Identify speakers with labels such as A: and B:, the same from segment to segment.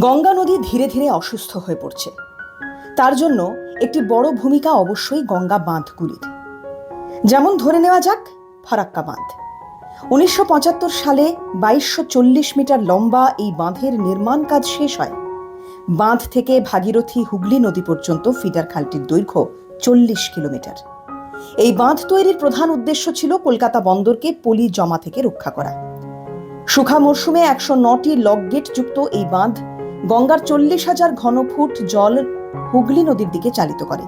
A: গঙ্গা নদী ধীরে ধীরে অসুস্থ হয়ে পড়ছে। তার জন্য একটি বড় ভূমিকা অবশ্যই গঙ্গা বাঁধগুলির। যেমন ধরে নেওয়া যাক, ফারাক্কা বাঁধ। উনিশশো পঁচাত্তর সালে বাইশশো মিটার লম্বা এই বাঁধের নির্মাণ কাজ শেষ হয়। বাঁধ থেকে ভাগীরথী হুগলি নদী পর্যন্ত ফিডার খালটির দৈর্ঘ্য চল্লিশ কিলোমিটার। এই বাঁধ তৈরির প্রধান উদ্দেশ্য ছিল কলকাতা বন্দরকে পলি জমা থেকে রক্ষা করা। সুখা মরশুমে একশো নটি লকগেট যুক্ত এই বাঁধ গঙ্গার চল্লিশ হাজার ঘনফুট জল হুগলি নদীর দিকে চালিত করে।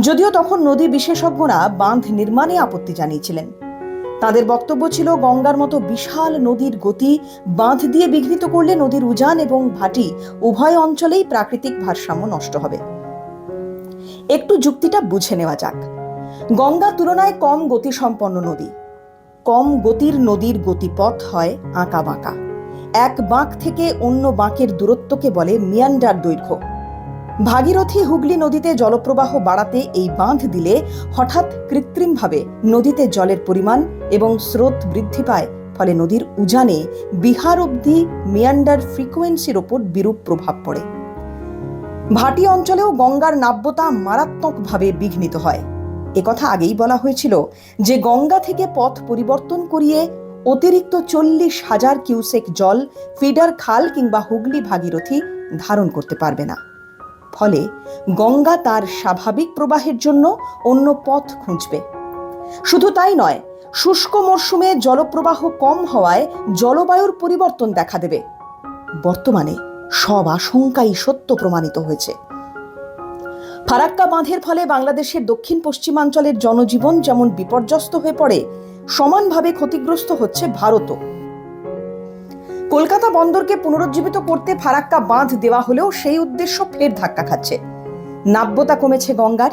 A: যদিও তখন নদী বিশেষজ্ঞরা বাঁধ নির্মাণে আপত্তি জানিয়েছিলেন। তাদের বক্তব্য ছিল, গঙ্গার মতো বিশাল নদীর গতি বাঁধ দিয়ে বিঘ্নিত করলে নদীর উজান এবং ভাটি উভয় অঞ্চলেই প্রাকৃতিক ভারসাম্য নষ্ট হবে। একটু যুক্তিটা বুঝে নেওয়া যাক। গঙ্গা তুলনায় কম গতিসম্পন্ন নদী। কম গতির নদীর গতিপথ হয় আঁকা বাঁকা। এক বাঁক থেকে অন্য বাঁকের দূরত্বকে বলে মিয়ান্ডার দৈর্ঘ্য। ভাগীরথী হুগলি নদীতে জলপ্রবাহ বাড়াতে এই বাঁধ দিলে হঠাৎ কৃত্রিমভাবে নদীতে জলের পরিমাণ এবং স্রোত বৃদ্ধি পায়, ফলে নদীর উজানে বিহার অবধি মিয়ান্ডার ফ্রিকোয়েন্সির ওপর বিরূপ প্রভাব পড়ে। ভাটি অঞ্চলেও গঙ্গার নাব্যতা মারাত্মকভাবে বিঘ্নিত হয়। একথা আগেই বলা হয়েছিল যে গঙ্গা থেকে পথ পরিবর্তন করিয়ে অতিরিক্ত চল্লিশ হাজার কিউসেক জল, ফিডার খাল কিংবা হুগলি ভাগীরথী ধারণ করতে পারবে না। ফলে গঙ্গা তার স্বাভাবিক প্রবাহের জন্য অন্য পথ খুঁজবে। শুধু তাই নয়, শুষ্ক মরশুমে জলপ্রবাহ কম হওয়ায় জলবায়ুর পরিবর্তন দেখা দেবে। বর্তমানে সব আশঙ্কাই সত্য প্রমাণিত হয়েছে। ফারাক্কা বাঁধের ফলে বাংলাদেশের দক্ষিণ পশ্চিমাঞ্চলের জনজীবন যেমন বিপর্যস্ত হয়ে পড়ে সমানভাবে ক্ষতিগ্রস্ত হচ্ছে ভারতও। কলকাতা বন্দরকে পুনরুজ্জীবিত করতে ফারাক্কা বাঁধ দেওয়া হলেও সেই উদ্দেশ্য ফের ধাক্কা খাচ্ছে। নাব্যতা কমেছে গঙ্গার।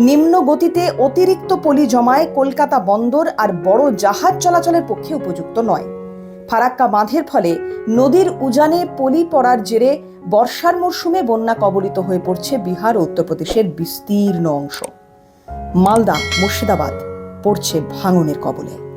A: নিম্ন গতিতে অতিরিক্ত পলি জমায় কলকাতা বন্দর আর বড় জাহাজ চলাচলের পক্ষে উপযুক্ত নয়। ফারাক্কা বাঁধের ফলে নদীর উজানে পলি পড়ার জেরে বর্ষার মরশুমে বন্যা কবলিত হয়ে পড়ছে বিহার ও উত্তরপ্রদেশের বিস্তীর্ণ অংশ। মালদা, মুর্শিদাবাদ। পড়ছে ভাঙনের কবলে।